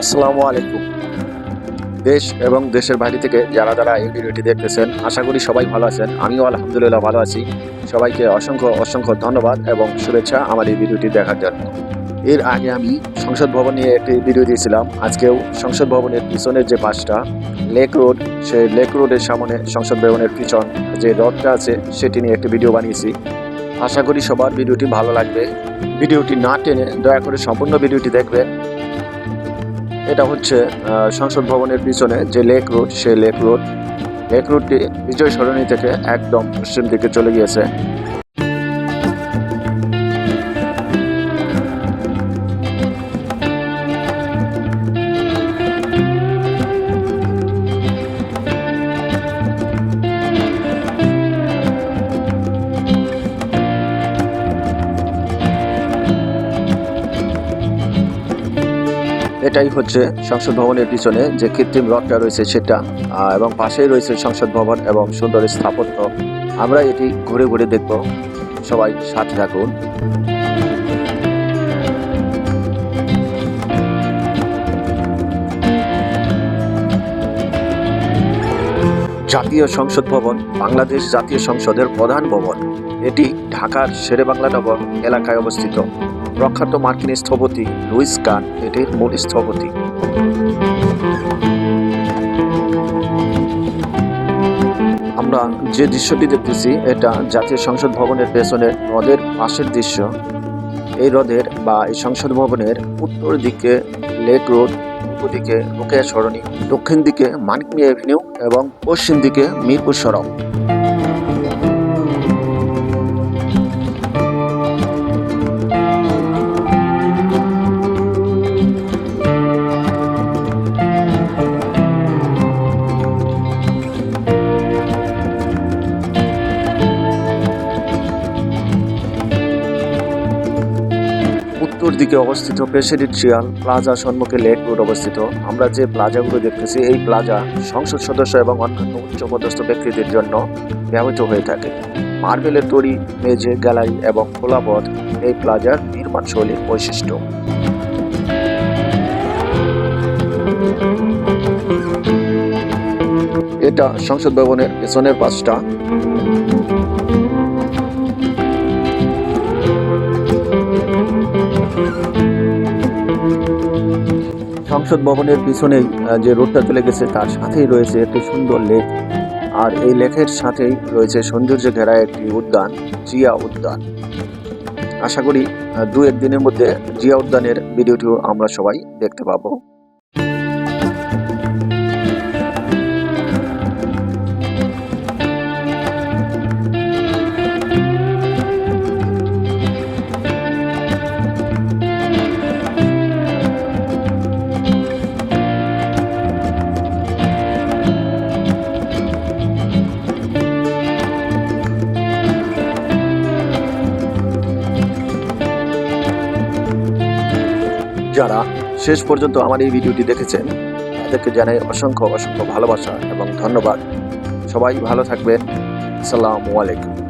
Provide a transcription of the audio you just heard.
আসসালামু আলাইকুম। দেশ এবং দেশের বাইরে থেকে যারা যারা এই ভিডিওটি দেখতেছেন, আশা করি সবাই ভালো আছেন। আমিও আলহামদুলিল্লাহ ভালো আছি। সবাইকে অসংখ্য অসংখ্য ধন্যবাদ এবং শুভেচ্ছা আমার এই ভিডিওটি দেখার জন্য। এর আগে আমি সংসদ ভবন নিয়ে একটি ভিডিও দিয়েছিলাম। আজকেও সংসদ ভবনের পিছনের যে পাশটা, লেক রোড, সেই লেক রোডের সামনে সংসদ ভবনের পিছন যে রথটা আছে, সেটি নিয়ে একটি ভিডিও বানিয়েছি। আশা করি সবার ভিডিওটি ভালো লাগবে। ভিডিওটি না টেনে দয়া করে সম্পূর্ণ ভিডিওটি দেখবেন। এটা হচ্ছে সংসদ ভবনের পিছনে যে লেক রোড, সেই লেক রোড। লেক রোডটি বিজয় সরণি থেকে একদম পশ্চিম দিকে চলে গিয়েছে। এটাই হচ্ছে সংসদ ভবনের পিছনে যে কৃত্রিম রথটা রয়েছে সেটা এবং পাশেই রয়েছে সংসদ ভবন এবং সুন্দর স্থাপত্য। আমরা এটি ঘুরে ঘুরে দেখব। সবাই সাথে থাকুন। জাতীয় সংসদ ভবন বাংলাদেশ জাতীয় সংসদের প্রধান ভবন। এটি ঢাকার শেরেবাংলা নগর এলাকায় অবস্থিত। প্রখ্যাত মার্কিন স্থপতি লুইস কান এটির মূল স্থপতি। আমরা যে দৃশ্যটি দেখতেছি, এটা জাতীয় সংসদ ভবনের পেছনের হ্রদের পাশের দৃশ্য। এই হ্রদের বা এই সংসদ ভবনের উত্তর দিকে লেক রোড, পূর্ব দিকে রোকেয়া সরণি, দক্ষিণ দিকে মানিক মিয়া এভিনিউ এবং পশ্চিম দিকে মিরপুর সড়ক। উত্তর দিকে অবস্থিত প্রেসিডেন্সিয়াল প্লাজা সম্মুখে লেক রোড অবস্থিত। আমরা যে প্লাজাগুলো দেখতেছি, এই প্লাজা সংসদ সদস্য এবং অন্যান্য উচ্চপদস্থ ব্যক্তিদের জন্য ব্যবহৃত হয়ে থাকে। মার্বেলের তৈরি মেঝে, গ্যালারি এবং খোলা পথ এই প্লাজার নির্মাণ শৈলীর বৈশিষ্ট্য। এটা সংসদ ভবনের পেছনের পাশটা সংসদ ভবনের পিছনেই যে রোডটা চলে গেছে তার সাথেই রয়েছে একটি সুন্দর লেক। আর এই লেখের সাথেই রয়েছে সৌন্দর্য ঘেরা একটি উদ্যান, জিয়া উদ্যান। আশা করি দু একদিনের মধ্যে জিয়া উদ্যানের ভিডিওটিও আমরা সবাই দেখতে পাবো। যারা শেষ পর্যন্ত আমার এই ভিডিওটি দেখেছেন, তাদেরকে জানাই অসংখ্য অসংখ্য ভালোবাসা এবং ধন্যবাদ। সবাই ভালো থাকবেন। আসসালামু আলাইকুম।